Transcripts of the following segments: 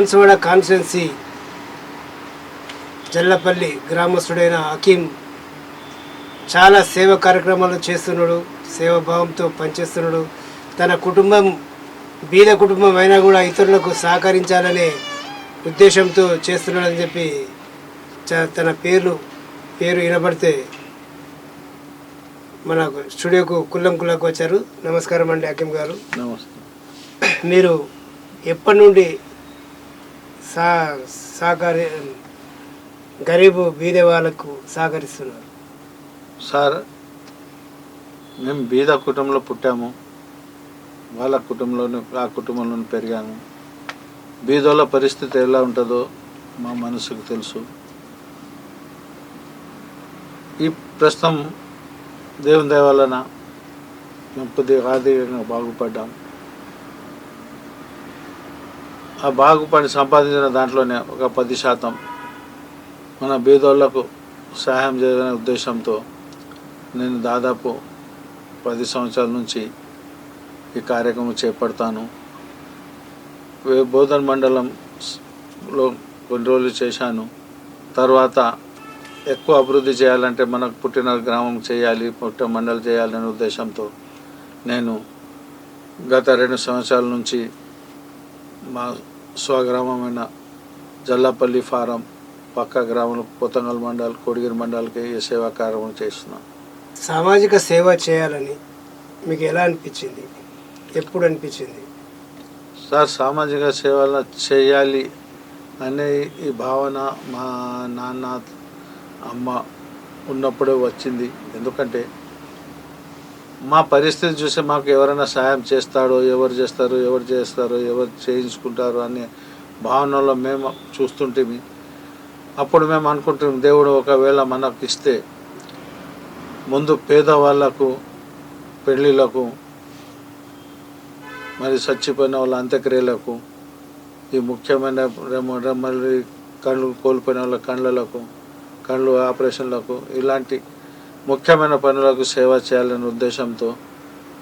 Banswada constituency Jallapalli గ్రామస్తుడైన హకీం చాలా సేవ కార్యక్రమాలు చేస్తున్నాడు సేవాభావంతో పనిచేస్తున్నాడు. తన కుటుంబం బీద కుటుంబం అయినా కూడా ఇతరులకు సహకరించాలనే ఉద్దేశంతో చేస్తున్నాడని చెప్పి తన పేరు పేరు వినబడితే మన స్టూడియోకు కుల్లం కుల్లకు వచ్చారు. నమస్కారం అండి హకీం గారు. నమస్తే మీరు ఎప్పటి నుండి సా సహకారి గరీబు బీద వాళ్ళకు సహకరిస్తున్నారు సార్ మేము బీద కుటుంబంలో పుట్టాము. వాళ్ళ కుటుంబంలోనే ఆ కుటుంబంలోనే పెరిగాము. బీదోళ్ళ పరిస్థితి ఎలా ఉంటుందో మా మనసుకు తెలుసు. ఈ ప్రస్తుతం దేవుని దేవాలన వలన మేము కొద్దిగా ఆర్థికంగా బాగుపడ్డాం. ఆ బాగుపడి సంపాదించిన దాంట్లోనే ఒక పది శాతం మన బీదోళ్ళకు సహాయం చేయాలనే ఉద్దేశంతో నేను దాదాపు పది సంవత్సరాల నుంచి ఈ కార్యక్రమం చేపడతాను. వే- బోధన్ మండలంలో కొన్ని రోజులు చేశాను. తర్వాత ఎక్కువ అభివృద్ధి చేయాలంటే మనకు పుట్టిన గ్రామం చేయాలి పుట్టిన మండలం చేయాలనే ఉద్దేశంతో నేను గత రెండు సంవత్సరాల నుంచి మా స్వగ్రామమైన జల్లాపల్లి ఫారం పక్క గ్రామంలో పోతంగల్ మండల్ కోడిగిరి మండల్కి ఈ సేవా కార్యక్రమం చేస్తున్నాను సామాజిక సేవ చేయాలని మీకు ఎలా అనిపించింది? ఎప్పుడు అనిపించింది? సార్ సామాజిక సేవలు చేయాలి అనే ఈ భావన మా నాన్న అమ్మ ఉన్నప్పుడే వచ్చింది. ఎందుకంటే మా పరిస్థితి చూసి మాకు ఎవరైనా సాయం చేస్తాడో ఎవరు చేస్తారో ఎవరు చేస్తారో ఎవరు చేయించుకుంటారు అనే భావనలో మేము చూస్తుంటే అప్పుడు మేము అనుకుంటాం దేవుడు ఒకవేళ మనకు ఇస్తే ముందు పేదవాళ్ళకు పెళ్ళిళ్ళకు మరి చచ్చిపోయిన వాళ్ళ అంత్యక్రియలకు ఈ ముఖ్యమైన రెమ కళ్ళు కోల్పోయిన వాళ్ళ కళ్ళలకు కళ్ళు ఆపరేషన్లకు ఇలాంటి ముఖ్యమైన పనులకు సేవ చేయాలనే ఉద్దేశంతో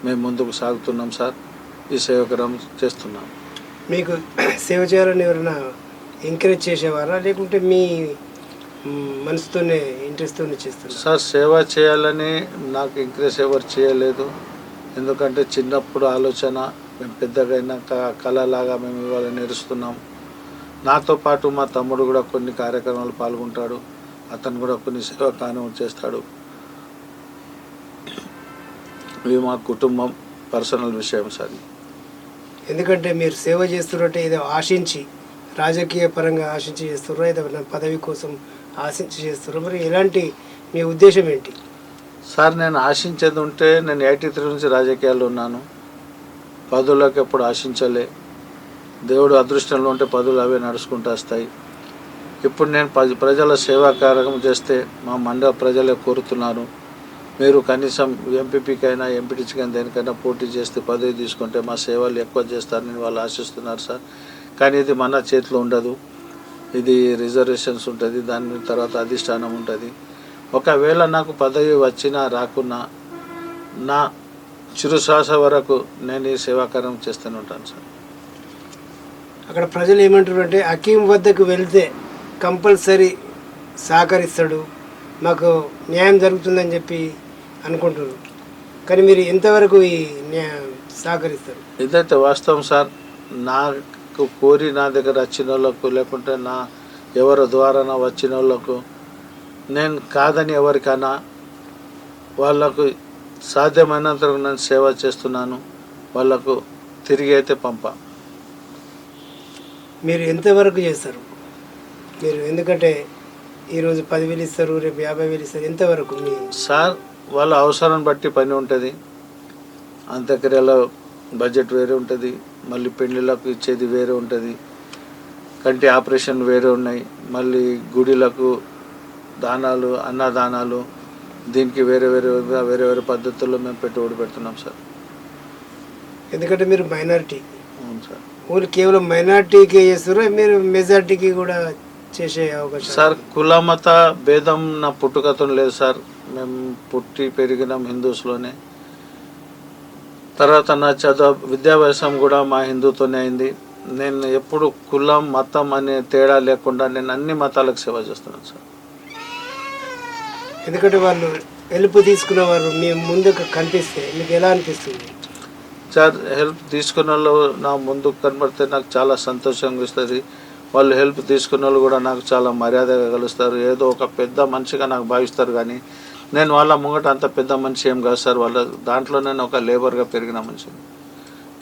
మేము ముందుకు సాగుతున్నాం సార్. ఈ సేవకరం చేస్తున్నాం. మీకు సేవ చేయాలని ఎవరైనా ఎంకరేజ్ చేసేవారా? లేకుంటే మీ మనసుతోనే ఇంట్రెస్ట్తోనే చేస్తున్నారు? సార్ సేవ చేయాలని నాకు ఇంక్రీస్ ఎవరు చేయలేదు. ఎందుకంటే చిన్నప్పుడు ఆలోచన మేము పెద్దగా కళలాగా మేము ఇవాళ నేర్చుతున్నాం నాతో పాటు మా తమ్ముడు కూడా కొన్ని కార్యక్రమాలు పాల్గొంటాడు. అతను కూడా కొన్ని సేవా కార్యక్రమం చేస్తాడు. ఇవి మా కుటుంబం పర్సనల్ విషయం సార్. ఎందుకంటే మీరు సేవ చేస్తున్నట్టే ఏదో ఆశించి రాజకీయ పరంగా ఆశించి చేస్తుర్రో ఏదో నా పదవి కోసం ఆశించి చేస్తుర్రో మరి ఎలాంటి మీ ఉద్దేశం ఏంటి? సార్ నేను ఆశించేది ఉంటే నేను ఎయిటీ త్రీ నుంచి రాజకీయాల్లో ఉన్నాను. పదవులకు ఎప్పుడు ఆశించలే. దేవుడు అదృష్టంలో ఉంటే పదవులు అవే నడుచుకుంటూ వస్తాయి. ఇప్పుడు నేను ప్రజల సేవా కార్యక్రమం చేస్తే మా మండల ప్రజలే కోరుతున్నారు. మీరు కనీసం ఎంపీపీకైనా ఎంపీటీసీకైనా దేనికైనా పోటీ చేస్తే పదవి తీసుకుంటే మా సేవలు ఎక్కువ చేస్తారని వాళ్ళు ఆశిస్తున్నారు సార్. కానీ ఇది మన చేతిలో ఉండదు. ఇది రిజర్వేషన్స్ ఉంటుంది దాని తర్వాత అధిష్టానం ఉంటుంది. ఒకవేళ నాకు పదవి వచ్చినా రాకున్నా నా చిరుశ్వాస వరకు నేను ఈ సేవాకారం చేస్తూనే ఉంటాను సార్. అక్కడ ప్రజలు ఏమంటారు అంటే వద్దకు వెళ్తే కంపల్సరీ సహకరిస్తాడు. మాకు న్యాయం జరుగుతుందని చెప్పి అనుకుంటున్నారు. కానీ మీరు ఎంతవరకు ఈ సహకరిస్తారు? ఇదైతే వాస్తవం సార్. నాకు కోరి నా దగ్గర వచ్చిన వాళ్ళకు లేకుంటే నా ఎవరి ద్వారా వచ్చిన వాళ్ళకు నేను కాదని ఎవరికైనా వాళ్ళకు సాధ్యమైనంత నేను సేవ చేస్తున్నాను. వాళ్ళకు తిరిగి అయితే పంప. మీరు ఎంతవరకు చేస్తారు? మీరు ఎందుకంటే ఈరోజు పదివేలు ఇస్తారు రేపు యాభై వేలు ఇస్తారు ఎంతవరకు సార్ వాళ్ళ అవసరం బట్టి పని ఉంటుంది. అంత్యక్రియల బడ్జెట్ వేరే ఉంటుంది. మళ్ళీ పెళ్ళిళ్ళకు ఇచ్చేది వేరే ఉంటుంది. కంటి ఆపరేషన్ వేరే ఉన్నాయి. మళ్ళీ గుడిలకు దానాలు అన్నదానాలు దీనికి వేరే వేరే వేరే వేరే పద్ధతుల్లో మేము పెట్టుబడి పెడుతున్నాం సార్. ఎందుకంటే మీరు మైనారిటీ. అవును సార్. ఓన్లీ కేవలం మైనారిటీకి చేస్తారు మీరు మెజారిటీకి కూడా చేసే అవకాశం సార్ కుల మత భేదం నా పుట్టుకతో లేదు సార్. మేము పుట్టి పెరిగినాం హిందూస్లోనే. తర్వాత నా చదువు విద్యాభ్యాసం కూడా మా హిందూతోనే అయింది. నేను ఎప్పుడు కులం మతం అనే తేడా లేకుండా నేను అన్ని మతాలకు సేవ చేస్తున్నాను సార్. ఎందుకంటే వాళ్ళు హెల్ప్ తీసుకున్న వారు మీ ముందుకు కనిపిస్తే మీకు ఎలా అనిపిస్తుంది? సార్ హెల్ప్ తీసుకున్న నా ముందుకు కనబడితే నాకు చాలా సంతోషంగా ఇస్తుంది వాళ్ళు హెల్ప్ తీసుకున్న వాళ్ళు కూడా నాకు చాలా మర్యాదగా కలుస్తారు. ఏదో ఒక పెద్ద మనిషిగా నాకు భావిస్తారు కానీ నేను వాళ్ళ ముంగట అంత పెద్ద మనిషి ఏం కాదు సార్. వాళ్ళ దాంట్లో నేను ఒక లేబర్గా పెరిగిన మనిషిని.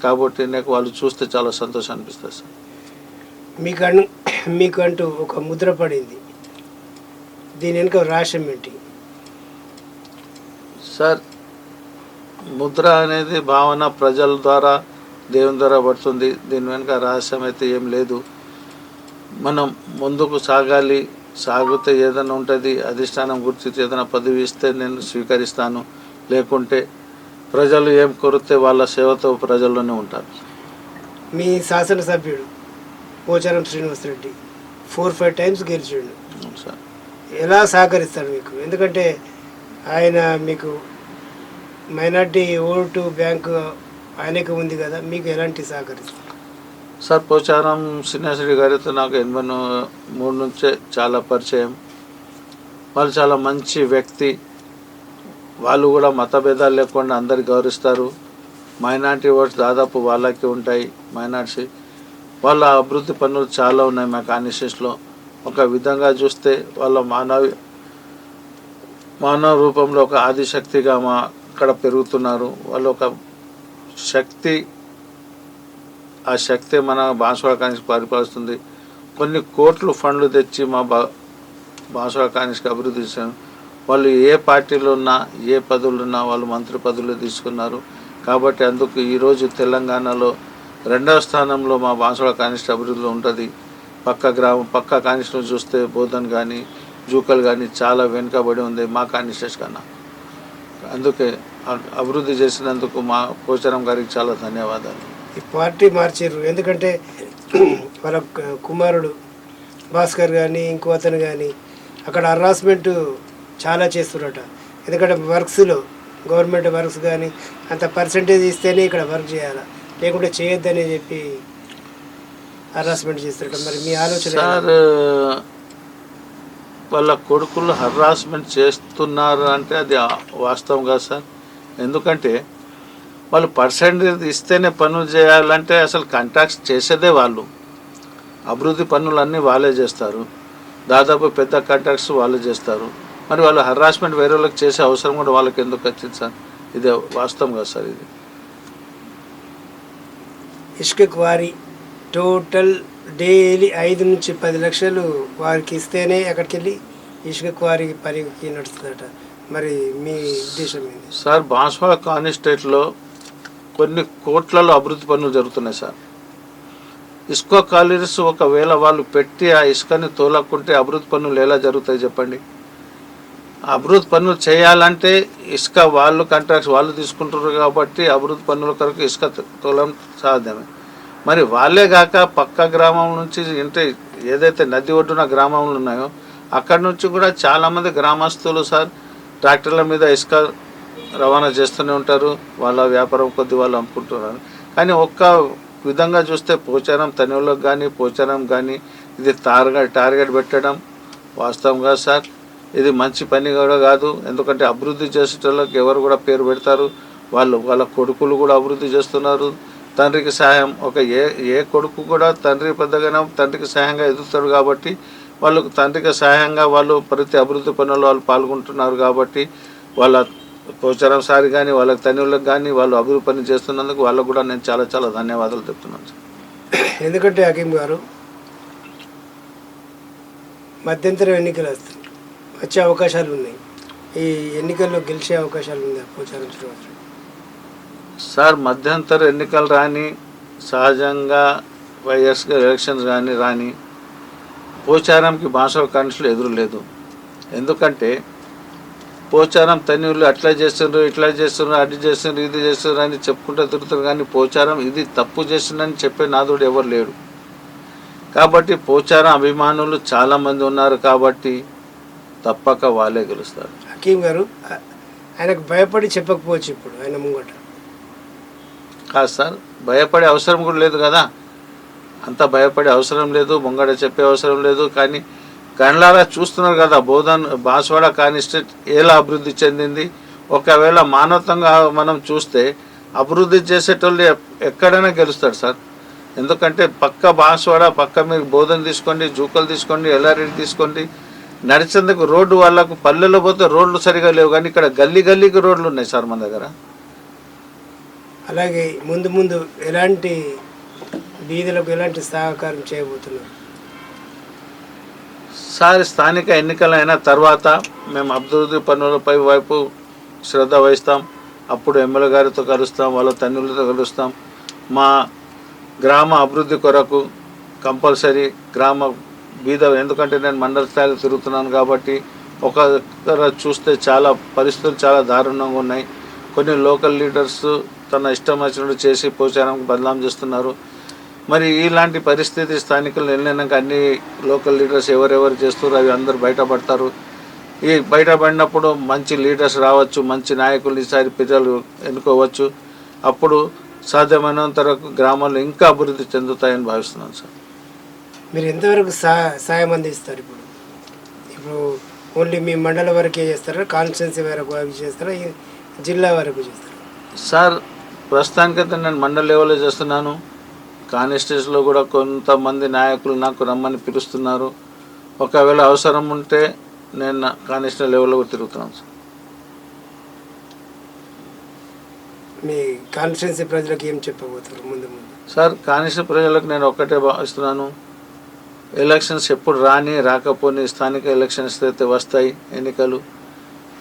కాబట్టి నాకు వాళ్ళు చూస్తే చాలా సంతోషం అనిపిస్తుంది సార్. మీకు అను మీకు అంటూ ఒక ముద్ర పడింది. దీని వెనుక రాష్ట్రం ఏంటి? సార్ ముద్ర అనేది భావన ప్రజల ద్వారా దేవుని ద్వారా పడుతుంది. దీని వెనుక రహస్యం అయితే ఏం లేదు. మనం ముందుకు సాగాలి సాగితే ఏదైనా ఉంటుంది అధిష్టానం గుర్తించి ఏదైనా పదవి ఇస్తే నేను స్వీకరిస్తాను. లేకుంటే ప్రజలు ఏం కోరితే వాళ్ళ సేవతో ప్రజల్లోనే ఉంటారు. మీ శాసనసభ్యుడు Pocharam Srinivasa Reddy four five times గెలిచిండు. సార్. ఎలా సహకరిస్తారు మీకు? ఎందుకంటే ఆయన మీకు మైనార్టీ ఓటు బ్యాంకు ఆయనకు ఉంది కదా మీకు ఎలాంటి సహకరిస్తారు? సార్ పోచారం శ్రీనివాసరెడ్డి గారితో నాకు ఎనభై మూడు నుంచే చాలా పరిచయం. వాళ్ళు చాలా మంచి వ్యక్తి. వాళ్ళు కూడా మత భేదాలు లేకుండా అందరు గౌరవిస్తారు. మైనార్టీ ఓట్స్ దాదాపు వాళ్ళకి ఉంటాయి మైనార్టీ. వాళ్ళ అభివృద్ధి పనులు చాలా ఉన్నాయి మా కాన్స్టిట్యూన్స్లో ఒక విధంగా చూస్తే వాళ్ళ మానవ మానవ రూపంలో ఒక ఆదిశక్తిగా మా అక్కడ పెరుగుతున్నారు. వాళ్ళు ఒక శక్తి ఆ శక్తి మన బాన్సువాకానికి పరిపాలిస్తుంది కొన్ని కోట్లు ఫండ్లు తెచ్చి మా బా బాన్సువాకానికి అభివృద్ధి చేశాను. వాళ్ళు ఏ పార్టీలో ఉన్నా ఏ పదవులు ఉన్నా వాళ్ళు మంత్రి పదవులు తీసుకున్నారు. కాబట్టి అందుకు ఈరోజు తెలంగాణలో రెండవ స్థానంలో మా బాన్సువాడ కానిస్ట్ అభివృద్ధిలో ఉంటుంది. పక్క గ్రామం పక్క కానిస్టం చూస్తే బోధన్ కానీ జూకల్ కానీ చాలా వెనుకబడి ఉంది. మా కానిస్టేస్ కన్నా. అందుకే అభివృద్ధి చేసినందుకు మా పోచారం గారికి చాలా ధన్యవాదాలు. ఈ పార్టీ మార్చారు ఎందుకంటే వాళ్ళ కుమారుడు భాస్కర్ కానీ ఇంకో అతను కానీ అక్కడ హరాస్మెంట్ చాలా చేస్తున్నట ఎందుకంటే వర్క్స్లో గవర్నమెంట్ వర్క్స్ కానీ అంత పర్సంటేజ్ ఇస్తేనే ఇక్కడ వర్క్ చేయాలి? లేకుంటే చేయొద్దని చెప్పి హరాస్మెంట్ చేస్తున్నట మరి మీ ఆలోచన సార్ వాళ్ళ కొడుకులు హరాస్మెంట్ చేస్తున్నారు అంటే అది వాస్తవం కాదు సార్. ఎందుకంటే వాళ్ళు పర్సెంటేజ్ ఇస్తేనే పనులు చేయాలంటే అసలు కాంట్రాక్ట్స్ చేసేదే వాళ్ళు. అభివృద్ధి పనులు అన్నీ వాళ్ళే చేస్తారు. దాదాపు పెద్ద కాంట్రాక్ట్స్ వాళ్ళే చేస్తారు. మరి వాళ్ళు హరాస్మెంట్ వేరే వాళ్ళకి చేసే అవసరం కూడా వాళ్ళకి ఎందుకు వచ్చింది సార్? ఇది వాస్తవం కాదు సార్ ఇది. ఇసుక క్వారీ టోటల్ డైలీ ఐదు నుంచి పది లక్షలు వారికి ఇస్తేనే అక్కడికి వెళ్ళి ఇసుక క్వారీ పనికి నడుస్తుందట. మరి మీ ఉద్దేశం ఏంది సార్ బాన్స్వాడ కాన్స్టేట్లో కొన్ని కోట్లలో అభివృద్ధి పనులు జరుగుతున్నాయి సార్. ఇసుకో కాలనీస్ ఒకవేళ వాళ్ళు పెట్టి ఆ ఇసుకని తోలకుంటే అభివృద్ధి పనులు ఎలా జరుగుతాయి చెప్పండి? అభివృద్ధి పనులు చేయాలంటే ఇసుక వాళ్ళు కాంట్రాక్ట్స్ వాళ్ళు తీసుకుంటారు కాబట్టి అభివృద్ధి పనుల కొరకు ఇసుక తోలం సాధ్యమే. మరి వాళ్ళే కాక పక్క గ్రామం నుంచి అంటే ఏదైతే నది ఒడ్డున గ్రామంలో ఉన్నాయో అక్కడి నుంచి కూడా చాలామంది గ్రామస్తులు సార్ ట్రాక్టర్ల మీద ఇసుక రవాణా చేస్తూనే ఉంటారు వాళ్ళ వ్యాపారం కొద్ది వాళ్ళు అమ్ముకుంటున్నారు. కానీ ఒక్క విధంగా చూస్తే పోచారం తనివులకు కానీ పోచారం కానీ ఇది టార్గెట్ టార్గెట్ పెట్టడం వాస్తవంగా సార్. ఇది మంచి పని కూడా కాదు. ఎందుకంటే అభివృద్ధి చేసేటోళ్ళకి ఎవరు కూడా పేరు పెడతారు. వాళ్ళు వాళ్ళ కొడుకులు కూడా అభివృద్ధి చేస్తున్నారు. తండ్రికి సహాయం ఒక ఏ ఏ కొడుకు కూడా తండ్రి పెద్దగానే తండ్రికి సహాయంగా ఎదుగుతాడు కాబట్టి వాళ్ళకు తండ్రికి సహాయంగా వాళ్ళు ప్రతి అభివృద్ధి పనుల్లో వాళ్ళు పాల్గొంటున్నారు కాబట్టి వాళ్ళ పోచారం సారి కానీ వాళ్ళకి తనువులకు కానీ వాళ్ళు అభివృద్ధి పని చేస్తున్నందుకు వాళ్ళకు కూడా నేను చాలా చాలా ధన్యవాదాలు చెప్తున్నాను సార్. ఎందుకంటే హకీం గారు మధ్యంతర ఎన్నికలు వస్తాయి. వచ్చే అవకాశాలు ఉన్నాయి. ఈ ఎన్నికల్లో గెలిచే అవకాశాలు ఉంది పోచారం శ్రీనివాసరావు సార్ మధ్యంతర ఎన్నికలు రాని సహజంగా వైఎస్గా ఎలక్షన్స్ కానీ రాని పోచారంకి బాన్సవ కాన్స్టులు ఎదురు లేదు. ఎందుకంటే పోచారం తన్యూళ్ళు అట్లా చేస్తున్నారు ఇట్లా చేస్తున్నారు అది చేస్తున్నారు ఇది చేస్తున్నారు అని చెప్పుకుంటూ తిరుగుతారు. కానీ పోచారం ఇది తప్పు చేస్తుందని చెప్పే నాదుడు ఎవరు లేడు. కాబట్టి పోచారం అభిమానులు చాలామంది ఉన్నారు కాబట్టి తప్పక వాళ్ళే గెలుస్తారు. హకీం గారు ఆయనకు భయపడి చెప్పకపోవచ్చు ఇప్పుడు ఆయన ముంగట. కాదు సార్ భయపడే అవసరం కూడా లేదు కదా. అంత భయపడే అవసరం లేదు ముంగడ చెప్పే అవసరం లేదు. కానీ కళ్ళారా చూస్తున్నారు కదా బోధన్ బాస్వాడ కానిస్టేట్ ఎలా అభివృద్ధి చెందింది? ఒకవేళ మానవతంగా మనం చూస్తే అభివృద్ధి చేసేటోళ్ళు ఎక్కడైనా గెలుస్తాడు సార్. ఎందుకంటే పక్క బాన్స్వాడ పక్క మీరు బోధన తీసుకోండి జూకలు తీసుకోండి ఎల్లారెడ్డి తీసుకోండి నడిచేందుకు రోడ్డు వాళ్ళకు పల్లెల్లో పోతే రోడ్లు సరిగా లేవు కానీ ఇక్కడ గల్లీ గల్లీకి రోడ్లు ఉన్నాయి సార్ మన దగ్గర. అలాగే ముందు ముందు ఎలాంటి వీధులకు ఎలాంటి సహకారం చేయబోతున్నారు? సారి స్థానిక ఎన్నికలైన తర్వాత మేము అభివృద్ధి పనులపై వైపు శ్రద్ధ వహిస్తాం. అప్పుడు ఎమ్మెల్యే గారితో కలుస్తాం వాళ్ళ తండ్రులతో కలుస్తాం. మా గ్రామ అభివృద్ధి కొరకు కంపల్సరీ గ్రామ బీద ఎందుకంటే నేను మండల స్థాయిలో తిరుగుతున్నాను కాబట్టి ఒక చూస్తే చాలా పరిస్థితులు చాలా దారుణంగా ఉన్నాయి. కొన్ని లోకల్ లీడర్స్ తన ఇష్టం వచ్చినట్టు చేసి పోచారానికి బదనాం చేస్తున్నారు. మరి ఇలాంటి పరిస్థితి స్థానికులు వెళ్ళినాక అన్ని లోకల్ లీడర్స్ ఎవరెవరు చేస్తారు అవి అందరు బయటపడతారు. ఈ బయటపడినప్పుడు మంచి లీడర్స్ రావచ్చు మంచి నాయకులు ఈసారి ప్రజలు ఎన్నుకోవచ్చు. అప్పుడు సాధ్యమైనంత వరకు గ్రామాలు ఇంకా అభివృద్ధి చెందుతాయని భావిస్తున్నాను సార్. మీరు ఎంతవరకు సాయం అందిస్తారు ఇప్పుడు? ఇప్పుడు ఓన్లీ మీ మండలం వరకే చేస్తారా కాన్స్టిట్యున్సీ వరకు అవి చేస్తారా జిల్లా వరకు చేస్తారా? సార్ ప్రస్తుతానికైతే నేను మండల లెవెల్లో చేస్తున్నాను. కానిస్టేషన్లో కూడా కొంతమంది నాయకులు నాకు రమ్మని పిలుస్తున్నారు. ఒకవేళ అవసరం ఉంటే నేను కానిస్టేబుల్ లెవెల్లో తిరుగుతున్నాను సార్. మీ కాన్స్టిట్యున్సీ ప్రజలకు ఏం చెప్పబోతారు ముందు ముందు? సార్ కానిస్టేబుల్ ప్రజలకు నేను ఒక్కటే భావిస్తున్నాను. ఎలక్షన్స్ ఎప్పుడు రాని రాకపోని స్థానిక ఎలక్షన్స్ అయితే వస్తాయి ఎన్నికలు.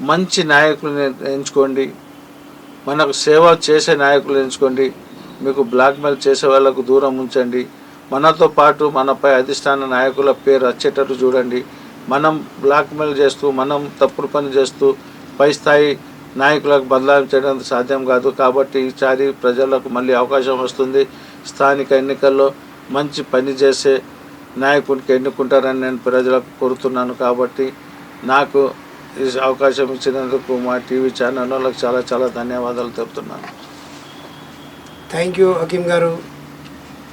మంచి నాయకులను ఎంచుకోండి. మనకు సేవ చేసే నాయకులు ఎంచుకోండి. మీకు బ్లాక్మెయిల్ చేసే వాళ్ళకు దూరం ఉంచండి. మనతో పాటు మనపై అధిష్టాన నాయకుల పేరు వచ్చేటట్టు చూడండి. మనం బ్లాక్మెయిల్ చేస్తూ మనం తప్పుడు పని చేస్తూ పై స్థాయి నాయకులకు బదలాయించడం చేయడం సాధ్యం కాదు. కాబట్టి ఈసారి ప్రజలకు మళ్ళీ అవకాశం వస్తుంది. స్థానిక ఎన్నికల్లో మంచి పని చేసే నాయకునికి ఎన్నుకుంటారని నేను ప్రజలకు కోరుతున్నాను. కాబట్టి నాకు ఈ అవకాశం ఇచ్చినందుకు మా టీవీ ఛానల్ వాళ్ళకి చాలా చాలా ధన్యవాదాలు తెలుపుతున్నాను. థ్యాంక్ యూ హకీం గారు.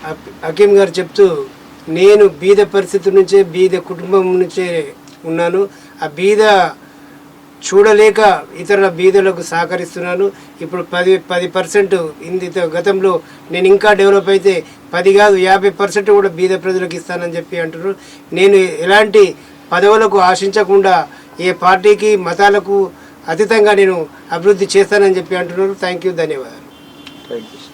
హక్- హకీం గారు చెప్తూ నేను బీద పరిస్థితి నుంచే బీద కుటుంబం నుంచే ఉన్నాను. ఆ బీద చూడలేక ఇతరుల బీదలకు సహకరిస్తున్నాను. ఇప్పుడు పది పది పర్సెంట్ ఇంత గతంలో నేను ఇంకా డెవలప్ అయితే పది కాదు యాభై పర్సెంట్ కూడా బీద ప్రజలకు ఇస్తానని చెప్పి అంటున్నారు నేను ఎలాంటి పదవులకు ఆశించకుండా ఏ పార్టీకి మతాలకు అతీతంగా నేను అభివృద్ధి చేస్తానని చెప్పి అంటున్నారు. థ్యాంక్ యూ ధన్యవాదాలు. Thank you